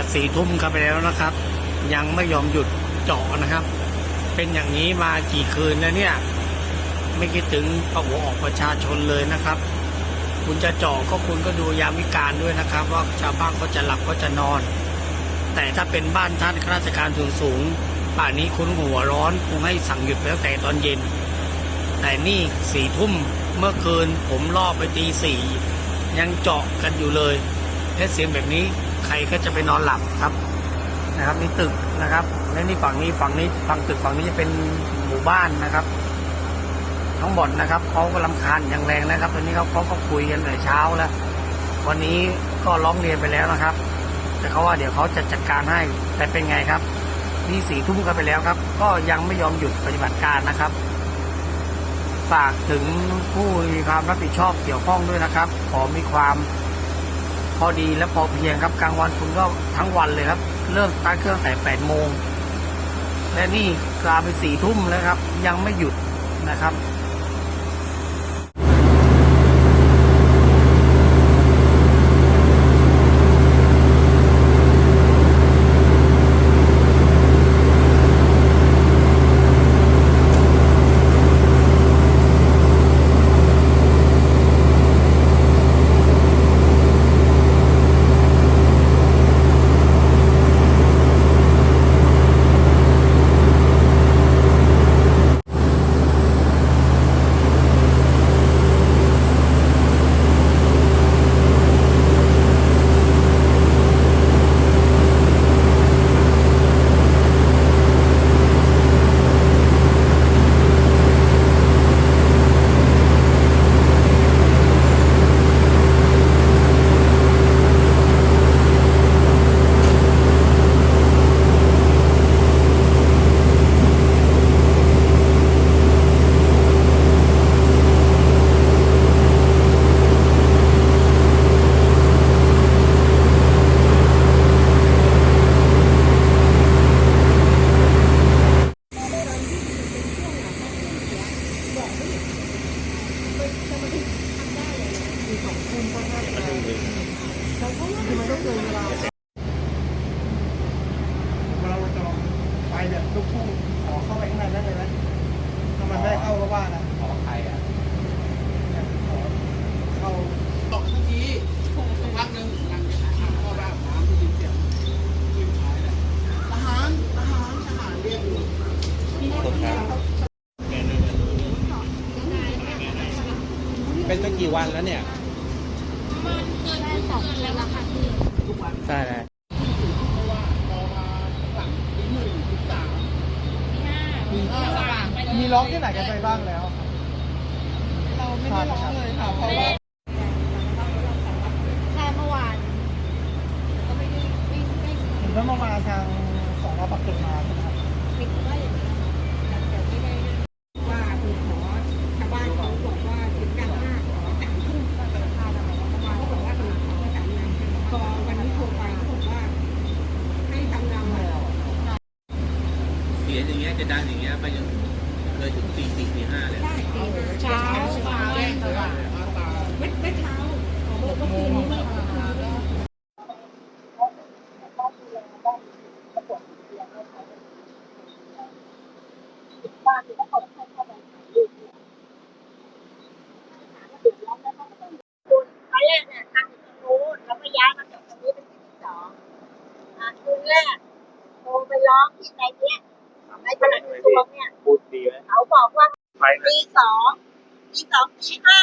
จะสี่ทุ่มกันไปแล้วนะครับ ยังไม่ยอมหยุดเจาะนะครับ เป็นอย่างนี้มากี่คืนแล้วเนี่ย ไม่คิดถึงประหัวออกประชาชนเลยนะครับ คุณจะเจาะก็คุณก็ดูยามวิการด้วยนะครับ ว่าชาวบ้านเขาจะหลับเขาจะนอน แต่ถ้าเป็นบ้านท่านข้าราชการสูงสูงป่านนี้คุณหัวร้อนคงให้สั่งหยุดไปตั้งแต่ตอนเย็น แต่นี่สี่ทุ่มเมื่อคืนผมล่อไปตีสี่ยังเจาะกันอยู่เลยและเสียงแบบนี้ ครก็จะไปนอนหลับครับนะครับนี่ตึกนะครับ และนี่ฝั่งนี้ฝั่งนี้ฝั่งตึกฝั่งนี้จะเป็นหมู่บ้านนะครับ ทั้งหมดนะครับเขาก็ลำคาญอย่างแรงนะครับ ตอนนี้เขาเขาก็คุยกันแต่เช้าแล้ว วันนี้ก็ร้องเรียนไปแล้วนะครับ แต่เขาว่าเดี๋ยวเขาจะจัดการให้แต่เป็นไงครับนี่สี่ทุ่มกันไปแล้วครับ ก็ยังไม่ยอมหยุดปฏิบัติการนะครับฝากถึงผู้มีความรับผิดชอบเกี่ยวข้องด้วยนะครับ ขอมีความ พอดีและพอเพียงครับกลางวันคุณก็ทั้งวันเลยครับ เริ่มตั้งเครื่องแต่แปดโมงและนี่กลายไปสี่ทุ่มแล้วครับ ยังไม่หยุดนะครับ เราจะไปแบบลูกทุ่งขอเข้าไปข้างในได้เลยไหมถ้ามันได้เข้าก็ว่านะ ขอใครอะ ขอเข้า ตกเมื่อกี้สักพักหนึ่งหลังจากนั้นเข้าบ้านน้ำได้ยินเสียงขึ้นท้ายเลยทหารทหารทหารเรียกอยู่ เป็นตั้งกี่วันแล้วเนี่ยใช่เลยมีร้องที่ไหนกันไปบ้างแล้ว เราไม่ได้ร้องเลยค่ะเพราะว่าแค่เมื่อวานก็ไม่ได้ไม่ไม่เห็นว่าเมื่อวานทางสอนอปักเกร็ดมาใช่ไหมครับ ปิดว่าอย่างนี้แต่ไม่ได้ว่าคือขอชาวบ้านเขาบอกว่าเสียงดังมากขอสามทุ่มก็จะพาเราเมื่อวานเขาบอกว่าคือขอสามงานพอวันนี้โทรไปเขาบอกว่าให้ทำงานใหม่ เสียงอย่างเงี้ย จะดังอย่างเงี้ยไปจนเลยถึงตีสี่ตีห้าเลยได้ตีเช้าเช้าแจ้งตลอดเมื่อเมื่อเช้าเมื่อคืนนี้เมื่อคืน ตอนแรกเนี่ยทำอยู่ตรงนู้นแล้วก็ย้ายมาจากตรงนี้เป็นที่ที่สองอะคืนแรกโทรไปร้องที่ไหนเนี่ยในพลังก ระทรวงเนี่ย พูดดีไหมเขาบอกว่าไปตีสองตีสองตีห้า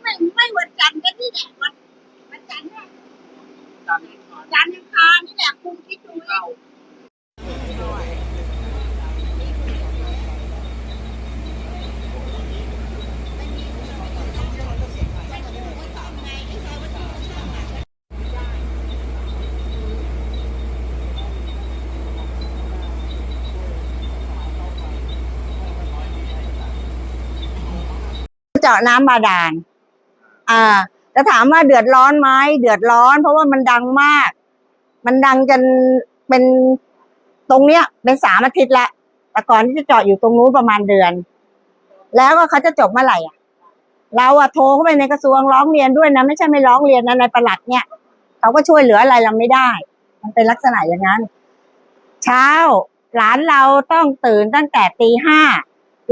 ไม่ไม่วันจันทร์ก็นี่แหละวันวันจันทร์เนี่ยจันทร์อังคารนี่แหละคุณคิดดูเอา เจาะน้ำบาดาลอ่าจะถามว่าเดือดร้อนไหมเดือดร้อน เพราะว่ามันดังมาก มันดังจนเป็นตรงเนี้ย เป็นสามอาทิตย์ละแต่ก่อนที่จะเจาะอยู่ตรงนู้นประมาณเดือน แล้วก็เขาจะจบเมื่อไหร่อะ เราอะโทรเข้าไปในกระทรวงร้องเรียนด้วยนะไม่ใช่ไม่ร้องเรียนนะในประหลัดเนี่ยเขาก็ช่วยเหลืออะไรเราไม่ได้ มันเป็นลักษณะอย่างนั้น เช้าหลานเราต้องตื่นตั้งแต่ตีห้า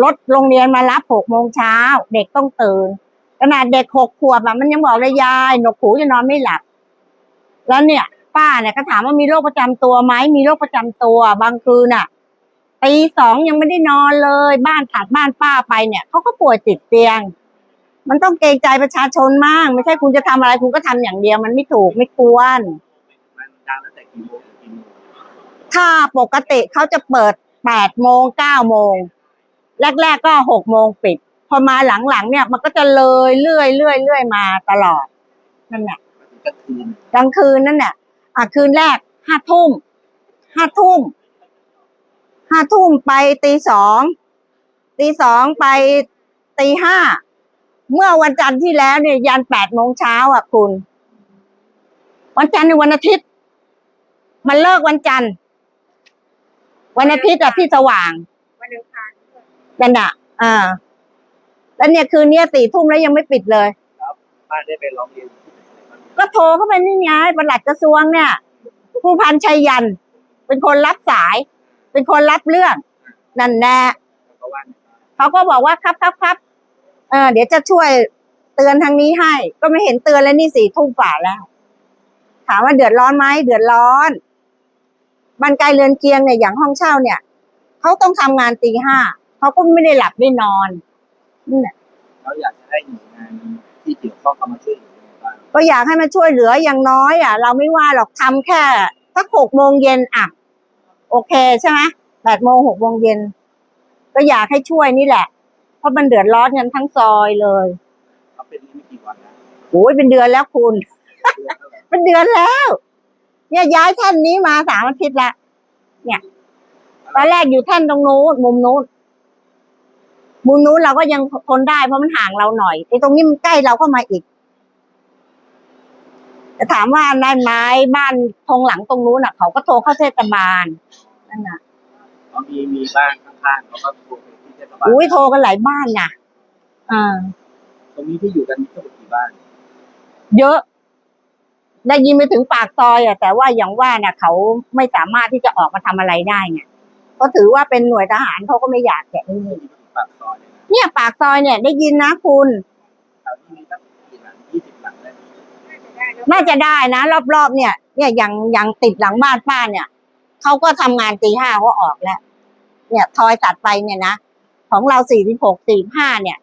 รถโรงเรียนมารับหกโมงเช้า เด็กต้องตื่นขนาดเด็กหกขวบอะมันยังบอกเลยยายหนวกหูจะนอนไม่หลับ แล้วเนี่ย ป้าเนี่ยก็ถามว่ามีโรคประจำตัวไหมมีโรคประจำตัว บางคืนน่ะตีสองยังไม่ได้นอนเลย บ้านถัดบ้านป้าไปเนี่ยเขาก็ป่วยติดเตียง มันต้องเกรงใจประชาชนมากไม่ใช่คุณจะทำอะไรคุณก็ทำอย่างเดียว มันไม่ถูกไม่ควรมันดังตั้งแต่กี่โมงถึงกี่โมงถ้าปกติเขาจะเปิดแปดโมงเก้าโมง แรก ๆ ก็หกโมงปิด พอมาหลังๆเนี่ยมันก็จะเลยเรื่อยเรื่อยเรื่อยมาตลอดนั่นแหละกลางคืนนั่นแหละอะคืนแรกห้าทุ่มห้าทุ่มห้าทุ่มไปตีสองตีสองไปตีห้าเมื่อวันจันทร์ที่แล้วเนี่ยยันแปดโมงเช้าอะคุณ วันจันทร์ในวันอาทิตย์ มันเลิกวันจันทร์ วันอาทิตย์อะที่สว่าง นั่นอะ อ่า แล้วเนี่ยคืนเนี้ยสี่ทุ่มแล้วยังไม่ปิดเลยบ้านได้ไปร้องเรียนที่ไหนบ้างก็โทรเข้าไปนี่ไงปลัดกระทรวงเนี่ยผู้พันชัยยัน เป็นคนรับสาย เป็นคนรับเรื่อง นั่นแน่เพราะว่าเขาก็บอกว่าครับครับครับเออเดี๋ยวจะช่วยเตือนทางนี้ให้ ก็ไม่เห็นเตือนแล้วนี่สี่ทุ่มฝ่าแล้ว ถามว่าเดือดร้อนไหมเดือดร้อนบ้านไกลเรือนเคียงเนี่ยอย่างห้องเช่าเนี่ยเขาต้องทำงานตีห้า เขาก็ไม่ได้หลับไม่นอนนี่แหละเราอยากจะให้หน่วยงานที่เกี่ยวข้องเข้ามาช่วยเหลือยังไงบ้างก็อยากให้มันช่วยเหลืออย่างน้อยอะ เราไม่ว่าหรอกทำแค่สักหกโมงเย็นอะ โอเคใช่ไหมแปดโมงหกโมงเย็นก็อยากให้ช่วยนี่แหละ เพราะมันเดือดร้อนกันทั้งซอยเลยเขาเป็นนี่ไม่กี่วันนะโอ้ยเป็นเดือนแล้วคุณ เป็นเดือนแล้ว เนี่ยย้ายแท่นนี้มาสามอาทิตย์ละ เนี่ย ตอนแรกอยู่แท่นตรงนู้นมุมนู้น มุมนู้นเราก็ยังทนได้เพราะมันห่างเราหน่อยไอ้ตรงนี้มันใกล้เราเข้ามาอีกแต่ถามว่าได้ไม้บ้านทงหลังตรงนู้นอะ เขาก็โทรเข้าเทศบาลนั่นน่ะเขามีมีบ้านข้างๆเขาก็โทรไปที่เทศบาลอุ้ยโทรกันหลายบ้านน่ะอ่าตรงนี้ที่อยู่กันมีทั้งหมดกี่บ้าน เยอะ ได้ยินไปถึงปากซอยอะ แต่ว่าอย่างว่าเนี่ยเขาไม่สามารถที่จะออกมาทำอะไรได้ไงเพราะถือว่าเป็นหน่วยทหารเขาก็ไม่อยากแกะนี่ที่อยู่ ปากซอยเนี่ยนะเนี่ยปากซอยเนี่ยได้ยินนะคุณ แถวนี้มีตั้งกี่หลังยี่สิบหลังได้ไหมน่าจะได้นะ รอบๆเนี่ย เนี่ยอย่างอย่างติดหลังบ้านป้าเนี่ยเขาก็ทำงานตีห้าก็ออกแล้ว เนี่ยทอยตัดไปเนี่ยนะของเราสี่สิบหกสี่ห้าเนี่ย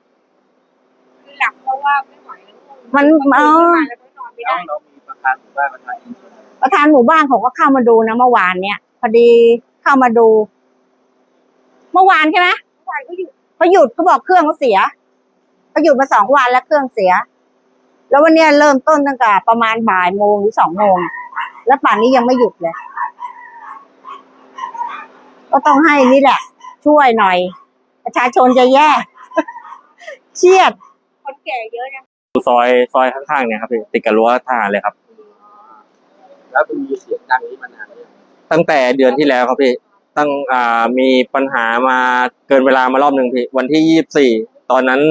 คือหลับเพราะว่าไม่ไหวแล้วง่วงมันเออ แล้วก็นอนไม่แล้วได้เรามีประธานหมู่บ้านประธานอินชนประธานหมู่บ้านเขาก็เข้ามาดูนะเมื่อวานเนี่ยพอดีเข้ามาดู เมื่อวานใช่ไหมเมื่อวานก็อยู่ เขาหยุดเขาบอกเครื่องเขาเสียเขาหยุดมาสองวันแล้วเครื่องเสีย แล้ววันเนี้ยเริ่มต้นตั้งแต่ประมาณบ่ายโมงหรือสองโมงแล้วป่านนี้ยังไม่หยุดเลย ก็ต้องให้นี่แหละ ช่วยหน่อย ประชาชนจะแย่เครียด คนแก่เยอะนะซอยซอยข้างๆเนี่ยครับพี่ติดกับรั้วทหารเลยครับ แล้วมันมีเสียงดังนี้มานานแล้วยังตั้งแต่เดือนที่แล้วครับพี่ ตั้งอ่ามีปัญหามาเกินเวลามารอบหนึ่งพี่วันที่ยี่สิบสี่ตอนนั้น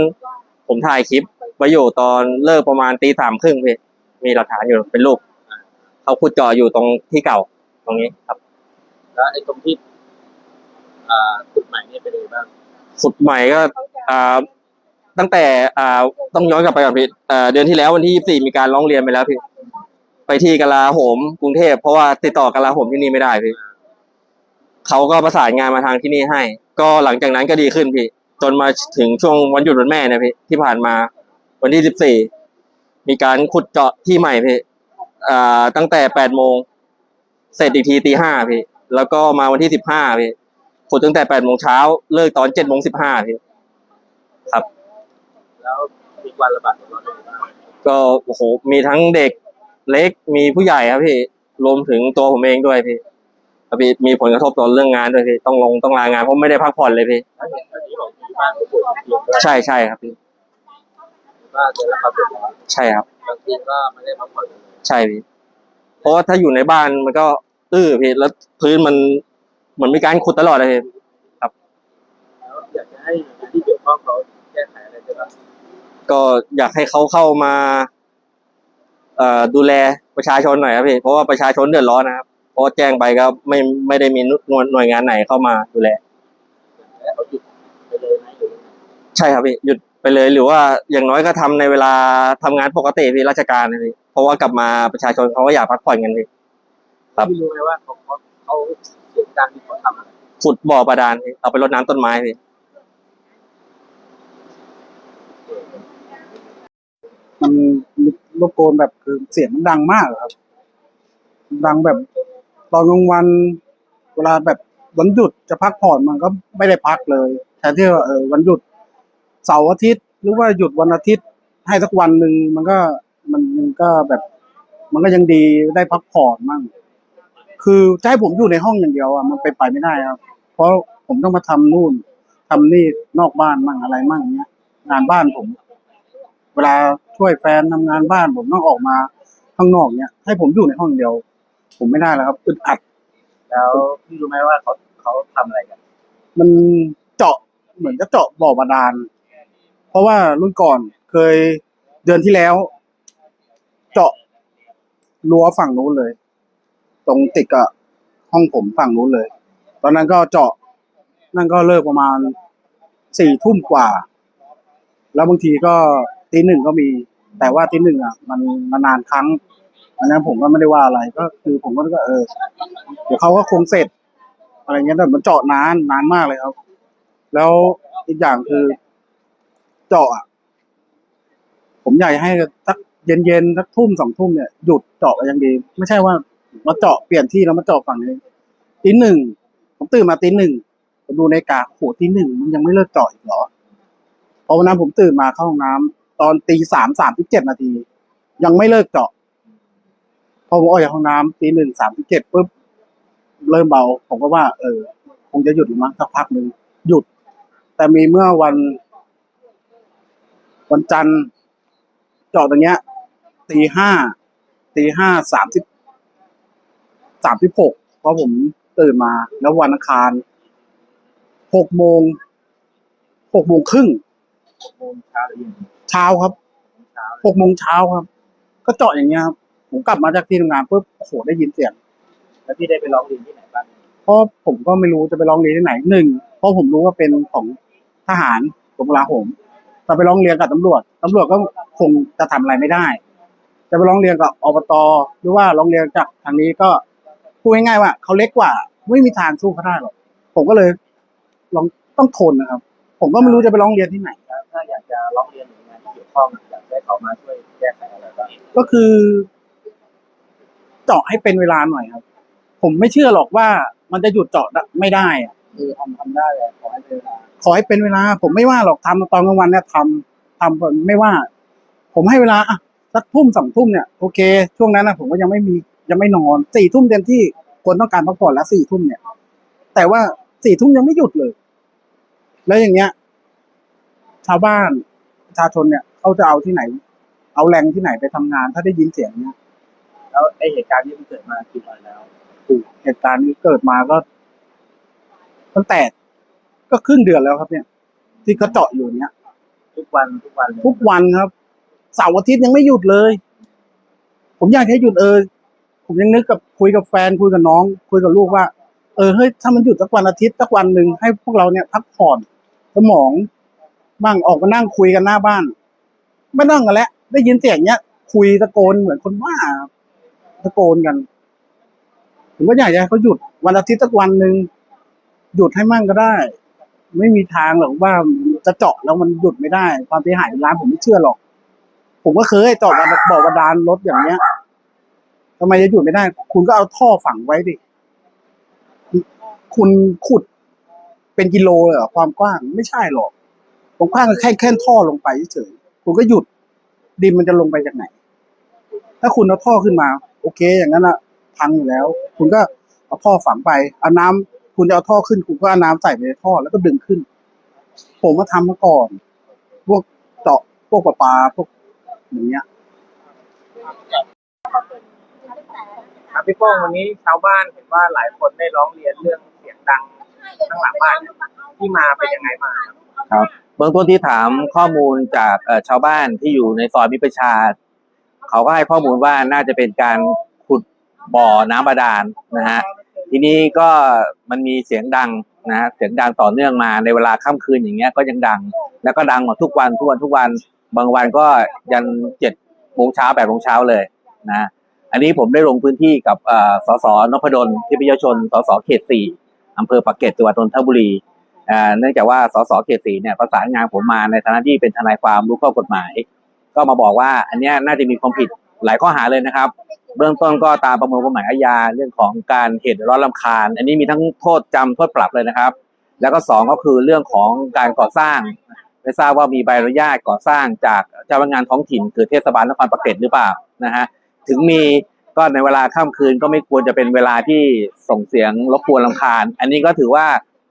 ผมถ่ายคลิปไว้อยู่ตอนเลิกประมาณตีสามครึ่งพี่มีหลักฐานอยู่เป็นรูปเขาขุดเจาะอยู่ตรงที่เก่าตรงนี้ครับ แล้วไอ้ตรงที่อ่าจุดใหม่เนี่ยเป็นยังไงบ้างขุดใหม่ก็อ่าตั้งแต่อ่าต้องย้อนกลับไปก่อนพี่อ่าเดือนที่แล้ววันที่ยี่สิบสี่มีการร้องเรียนไปแล้วพี่ไปที่กลาโหมกรุงเทพเพราะว่าติดต่อกลาโหมที่นี่ไม่ได้พี่ เขาก็ประสานงานมาทางที่นี่ให้ ก็หลังจากนั้นก็ดีขึ้นพี่ จนมาถึงช่วงวันหยุดวันแม่เนะพี่ที่ผ่านมา วันที่สิบสี่มีการขุดเจาะที่ใหม่พี่อ่าตั้งแต่แปดโมงเสร็จอีกทีตีห้าพี่ แล้วก็มาวันที่สิบห้าพี่ขุดตั้งแต่แปดโมงเช้าเลิกตอนเจ็ดโมงสิบห้าพี่แล้วมีการระบาดของเราเป็นยังไงบ้างก็โอ้โหมีทั้งเด็กเล็กมีผู้ใหญ่ครับพี่รวมถึงตัวผมเองด้วยพี่ ครับพี่มีผลกระทบต่อเรื่องงานด้วยพี่ต้องลงต้องลางานเพราะไม่ได้พักผ่อนเลยพี่ถ้าเห็นแบบนี้บอกมีบ้านผู้ป่วยติดเตียงด้วยใช่ใช่ครับพี่บ้านได้รับความเดือดร้อนใช่ครับบางทีก็ไม่ได้พักผ่อนเลยใช่พี่เพราะว่าถ้าอยู่ในบ้านมันก็อื้อพี่แล้วพื้นมันเหมือนมีการขุดตลอดเลยพี่แล้วอยากจะให้หน่วยงานที่เกี่ยวข้องเขาแก้ไขอะไรได้บ้างก็อยากให้เขาเข้ามาเอ่อดูแลประชาชนหน่อยครับพี่เพราะว่าประชาชนเดือดร้อนนะครับเพ ราะว่าแจ้งไปก็ไม่ไม่ได้มีหน่วยหน่วยงานไหนเข้ามาดูแลใช่ครับพี่หยุดไปเลยหรือว่าอย่างน้อยก็ทำในเวลาทำงานปกติพี่ราชการนะพี่เพราะว่ากลับมาประชาชนเขาก็อยากพักผ่อนกันพี่ครับพี่รู้ไหมว่าเขาเขาเขาเสียงดังที่เขาทำอะไรขุดบ่อบาดาลพี่เอาไปรดน้ำต้นไม้พี่มันรบกวนแบบคือเสียงมันดังมากอะครับ ดังแบบ ตอนกลางวันเวลาแบบวันหยุดจะพักผ่อนมันก็ไม่ได้พักเลยแทนที่ว่าเออวันหยุดเสาร์อาทิตย์ หรือว่าหยุดวันอาทิตย์ให้สักวันหนึ่งมันก็มันมันก็แบบ มันก็ยังดีได้พักผ่อนมั่งคือจะให้ผมอยู่ในห้องอย่างเดียวอะมันไปไปไม่ได้ครับ เพราะผมต้องมาทำนู่นทำนี่นอกบ้านมั่งอะไรมั่งเนี้ย งานบ้านผม เวลาช่วยแฟนทำงานบ้านผมต้องออกมาข้างนอกเนี้ยให้ผมอยู่ในห้องเดียว ผมไม่ได้แล้วครับอึดอัด แล้วพี่รู้ไหมว่าเขาเขาทำอะไรกันมันเจาะเหมือนจะเจาะบ่อบาดาล เพราะว่ารุ่นก่อนเคยเดือนที่แล้ว เจาะรั้วฝั่งนู้นเลย ตรงติดกับห้องผมฝั่งนู้นเลย ตอนนั้นก็เจาะ นั่นก็เลิกประมาณสี่ทุ่มกว่า แล้วบางทีก็ตีหนึ่งก็มี แต่ว่าตีหนึ่งอะ มันมานานครั้ง อันนั้นผมก็ไม่ได้ว่าอะไรก็คือผมก็เออ เดี๋ยวเขาก็คงเสร็จ อะไรเงี้ยแต่มันเจาะนานนานมากเลยครับ แล้วอีกอย่างคือเจาะอะผมอยากให้สักเย็นๆสักทุ่มสองทุ่มเนี่ยหยุดเจาะก็ยังดี ไม่ใช่ว่ามาเจาะเปลี่ยนที่แล้วมาเจาะฝั่งนี้ตีหนึ่งผมตื่นมาตีหนึ่งผมดูในาฬิกาโหตีหนึ่งมันยังไม่เลิกเจาะอีกเหรอพราะวันนั้นผมตื่นมาเข้าห้องน้ำตอนตีสามสามสิบเจ็ดนาที ยังไม่เลิกเจาะ พอผมออกจากห้องน้ำตีหนึ่งสามสิบเจ็ดปุ๊บเริ่มเบา ผมก็ว่า เออ คงจะหยุดอยู่มั้งสักพักหนึ่งหยุด แต่มีเมื่อวัน วันจันทร์เจาะตรงเนี้ยตีห้าตีห้าสามสิบสามสิบหกเพราะผมตื่นมา แล้ววันอังคารหกโมงหกโมงครึ่งโมงเช้าหรือเย็นเช้าครับหกโมงเช้าครับ ก็เจาะอย่างเงี้ยครับ ผมกลับมาจากที่ทำงานปุ๊บโอ้โหได้ยินเสียงแล้วพี่ได้ไปร้องเรียนที่ไหนบ้างเพราะผมก็ไม่รู้จะไปร้องเรียนที่ไหนหนึ่งเพราะผมรู้ว่าเป็นของทหารกรมกลาโหมจะไปร้องเรียนกับตำรวจตำรวจก็คงจะทำอะไรไม่ได้ จะไปร้องเรียนกับอบตหรือว่าร้องเรียนจากทางนี้ก็พูดง่ายๆว่าเขาเล็กกว่า ไม่มีทางสู้เขาได้หรอกผมก็เลยลองต้องทนนะครับ ผมก็ไม่รู้จะไปร้องเรียนที่ไหนแล้วถ้าอยากจะร้องเรียนหน่วยงานที่เกี่ยวข้องอยากให้เขามาช่วยแก้ไขอะไรบ้างก็คือ เจาะให้เป็นเวลาหน่อยครับ ผมไม่เชื่อหรอกว่ามันจะหยุดเจาะไม่ได้อะคือทำทำได้แต่ขอให้เป็นเวลาขอให้เป็นเวลา ผมไม่ว่าหรอกทำตอนกลางวันเนี่ยทำทำผมไม่ว่า ผมให้เวลาอะสักทุ่มสองทุ่มเนี่ยโอเค ช่วงนั้นนะผมก็ยังไม่มียังไม่นอนสี่ทุ่มเต็มที่คนต้องการพักผ่อนแล้วสี่ทุ่มเนี่ย แต่ว่าสี่ทุ่มยังไม่หยุดเลย แล้วอย่างเงี้ย ชาวบ้านประชาชนเนี่ยเขาจะเอาที่ไหน เอาแรงที่ไหนไปทำงาน ถ้าได้ยินเสียงเนี่ย แล้วไอเหตุการณ์ที่มันเกิดมากี่วันแล้วเหตุการณ์นี้เกิดมาก็ตั้งแต่ก็ครึ่งเดือนแล้วครับ เนี่ย ที่เขาเจาะอยู่เนี้ยทุกวันทุกวันเลยทุกวันครับเสาร์อาทิตย์ยังไม่หยุดเลย ผมอยากให้หยุดเออ ผมยังนึกกับคุยกับแฟนคุยกับน้อง คุยกับลูกว่า เออเฮ้ยถ้ามันหยุดสักวันอาทิตย์สักวันหนึ่งให้พวกเราเนี่ยพักผ่อนสมองบ้างออกมานั่งคุยกันหน้าบ้าน ไม่นั่งกันแล้วได้ยินเสียงเนี้ยคุยตะโกนเหมือนคนบ้าครับ ตะโกนกันผมก็อยากจะให้เขาหยุดวันอาทิตย์สักวันหนึ่งหยุดให้มั่งก็ได้ ไม่มีทางหรอกว่าจะเจาะแล้วมันหยุดไม่ได้ ความเสียหายในร้านผมไม่เชื่อหรอก ผมก็เคยเจาะบ่อบาดาลรถอย่างเงี้ยทำไมจะหยุดไม่ได้ คุณก็เอาท่อฝังไว้ดิคุณขุดเป็นกิโลเลยเหรอความกว้างไม่ใช่หรอกผมกว้างแค่แค่ท่อลงไปเฉยคุณก็หยุดดินมันจะลงไปจากไหน ถ้าคุณเอาท่อขึ้นมา เค อย่างนั้นอะพังอยู่แล้ว คุณก็เอาท่อฝังไปเอาน้ำคุณจะเอาท่อขึ้นคุณก็เอาน้ำใส่ไปในท่อแล้วก็ดึงขึ้น ผมมาทำมาก่อน พวกเจาะพวกประปาพวกอย่างเงี้ยครับพี่โป้งวันนี้ชาวบ้านเห็นว่าหลายคนได้ร้องเรียนเรื่องเสียงดังข้างหลังบ้านเนี่ยที่มาเป็นยังไงมาครับเบื้องต้นที่ถามข้อมูลจากเอ่อชาวบ้านที่อยู่ในซอยมิตรประชา เขาก็ให้ข้อมูลว่าน่าจะเป็นการขุดบ่อน้ำบาดาลนะฮะทีนี้ก็มันมีเสียงดังนะฮะเสียงดังต่อเนื่องมาในเวลาค่ำคืนอย่างเงี้ยก็ยังดัง แล้วก็ดังหมดทุกวันทุกวันทุกวันบางวันก็ยันเจ็ดโมงเช้าแปดโมงเช้าเลยนะอันนี้ผมได้ลงพื้นที่กับสสนพดลทิพยชนสสเขตสี่อำเภอปากเกร็ดจังหวัดนนทบุรีเนื่องจากว่าสสเขตสี่เนี่ยประสานงานผมมาในฐานะที่เป็นทนายความรู้ข้อกฎหมาย ก็มาบอกว่าอันเนี้ยน่าจะมีความผิดหลายข้อหาเลยนะครับ เบื้องต้นก็ตามประมวลกฎหมายอาญาเรื่องของการเหตุร้อนลำคาญ อันนี้มีทั้งโทษจำโทษปรับเลยนะครับ แล้วก็สองก็คือเรื่องของการก่อสร้างไม่ทราบว่ามีใบอนุญาตก่อสร้างจากเจ้าพนักงานท้องถิ่นคือเทศบาลนครปากเกร็ดหรือเปล่านะฮะถึงมีก็ในเวลาค่ำคืนก็ไม่ควรจะเป็นเวลาที่ส่งเสียงรบกวนลำคาญ อันนี้ก็ถือว่า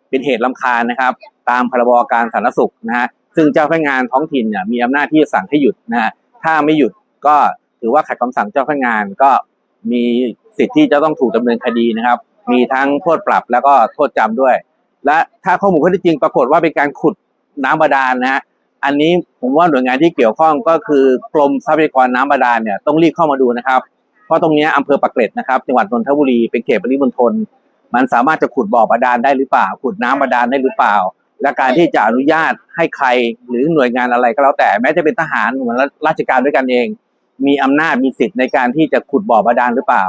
เป็นเหตุลำคาญนะครับ ตามพรบการสาธารณสุขนะฮะ ซึ่งเจ้าพนักงานท้องถิ่นเนี่ยมีอำนาจที่จะสั่งให้หยุดนะฮะถ้าไม่หยุดก็ถือว่าขัดคำสั่งเจ้าพนักงานก็มีสิทธิ์ที่จะต้องถูกดำเนินคดีนะครับ มีทั้งโทษปรับแล้วก็โทษจำด้วย และถ้าข้อมูลข้อเท็จจริงปรากฏว่าเป็นการขุดน้ำบาดาลนะฮะอันนี้ผมว่าหน่วยงานที่เกี่ยวข้องก็คือกรมทรัพยากรน้ำบาดาลเนี่ยต้องรีบเข้ามาดูนะครับ เพราะตรงนี้อำเภอปากเกร็ดนะครับจังหวัดนนทบุรีเป็นเขตปริมณฑลมันสามารถจะขุดบ่อบาดาลได้หรือเปล่า ขุดน้ำบาดาลได้หรือเปล่า และการที่จะอนุญาตให้ใครหรือหน่วยงานอะไรก็แล้วแต่แม้จะเป็นทหารเหมือนราชการด้วยกันเอง มีอำนาจมีสิทธิ์ในการที่จะขุดบ่อบาดาลหรือเปล่า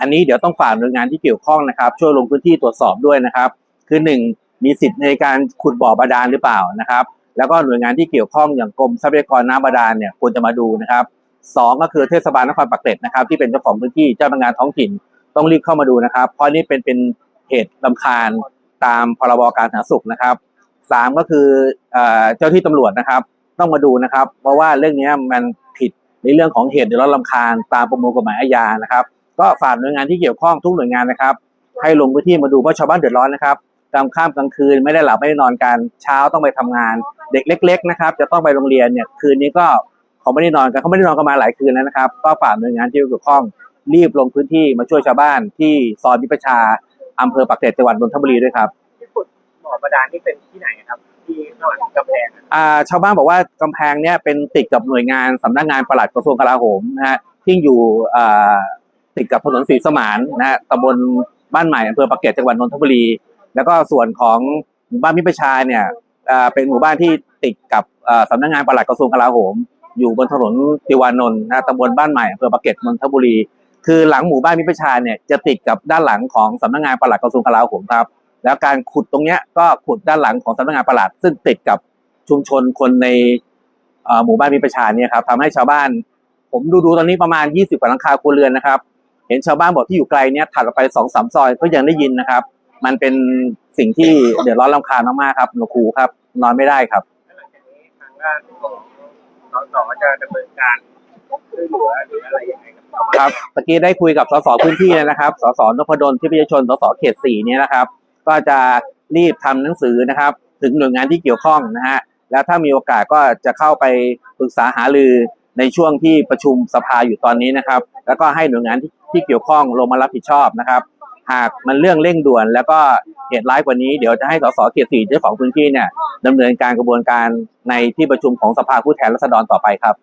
อันนี้เดี๋ยวต้องฝากหน่วยงานที่เกี่ยวข้องนะครับช่วยลงพื้นที่ตรวจสอบด้วยนะครับ คือหนึ่งมีสิทธิ์ในการขุดบ่อบาดาลหรือเปล่านะครับ แล้วก็หน่วยงานที่เกี่ยวข้องอย่างกรมทรัพยากรน้ำบาดาลเนี่ยควรจะมาดูนะครับสองก็คือเทศบาลนครปากเกร็ดนะครับ ที่เป็นเจ้าของพื้นที่เจ้าพนักงานท้องถิ่นต้องรีบเข้ามาดูนะครับ เพราะนี่เป็นเป็นเหตุลำคาญตามพรบการสาธารณสุขนะครับ สามก็คือเอ่อเจ้าที่ตำรวจนะครับ ต้องมาดูนะครับ เพราะว่าเรื่องนี้มันผิดในเรื่องของเหตุเดือดร้อนลำคาญตามประมวลกฎหมายอาญานะครับ ก็ฝากหน่วยงานที่เกี่ยวข้องทุกหน่วยงานนะครับ ให้ลงพื้นที่มาดูเพราะชาวบ้านเดือดร้อนนะครับกลางค่ำกลางคืนไม่ได้หลับไม่ได้นอนกันเช้าต้องไปทำงาน เด็กเล็ก ๆ นะครับ จะต้องไปโรงเรียนเนี่ยคืนนี้ก็เขาไม่ได้นอนกันเขาไม่ได้นอนกันมาหลายคืนแล้วนะครับ ก็ฝากหน่วยงานที่เกี่ยวข้องรีบลงพื้นที่มาช่วยชาวบ้านที่ซอยมิประชาอำเภอปากเกร็ดจังหวัดนนทบุรีด้วยครับ บ่อบาดาลที่เป็นที่ไหนครับ ที่จังหวัดกำแพงอ่าชาวบ้านบอกว่ากำแพงเนี่ยเป็นติดกับหน่วยงานสำนักงานปลัดกระทรวงกลาโหมนะฮะที่อยู่อ่าติดกับถนนศรีสมานนะฮะตำบลบ้านใหม่อำเภอปากเกร็ดจังหวัดนนทบุรี แล้วก็ส่วนของหมู่บ้านมิตรประชาเนี่ยอ่าเป็นหมู่บ้านที่ติดกับอ่าสำนักงานปลัดกระทรวงกลาโหม อยู่บนถนนติวานนท์นะตำบลบ้านใหม่อำเภอปากเกร็ดนนทบุรี คือหลังหมู่บ้านมิตรประชาเนี่ยจะติดกับด้านหลังของสำนักงานปลัดกระทรวงกลาโหมครับ แล้วการขุดตรงเนี้ยก็ขุดด้านหลังของสำนักงานปลัด ซึ่งติดกับชุมชนคนในเอ่อหมู่บ้านมิตรประชาเนี่ยครับทำให้ชาวบ้าน ผมดูดูๆตอนนี้ประมาณ 20 กว่าหลังคาครัวเรือนนะครับ เห็นชาวบ้านบอกที่อยู่ไกลเนี่ยถัดออกไปสองสามซอยก็ยังได้ยินนะครับ มันเป็นสิ่งที่เดือดร้อนรำคาญมากๆครับหนวกหูครับ นอนไม่ได้ครับทางด้านของสสจะดำเนินการช่วยเหลือหรืออะไรยังไงครับครับตะกี้ได้คุยกับสสพื้นที่นะครับสสนพดลที่พิยชนสสเขตสี่เนี่ยนะครับ ก็จะรีบทำหนังสือนะครับ ถึงหน่วยงานที่เกี่ยวข้องนะฮะแล้วถ้ามีโอกาสก็จะเข้าไปปรึกษาหารือในช่วงที่ประชุมสภาอยู่ตอนนี้นะครับ แล้วก็ให้หน่วยงานที่ที่เกี่ยวข้องลงมารับผิดชอบนะครับ หากมันเรื่องเร่งด่วน แล้วก็เหตุร้ายกว่านี้เดี๋ยวจะให้สสเขตสี่เจ้าของพื้นที่เนี่ยดำเนินการกระบวนการในที่ประชุมของสภาผู้แทนราษฎรต่อไปครับ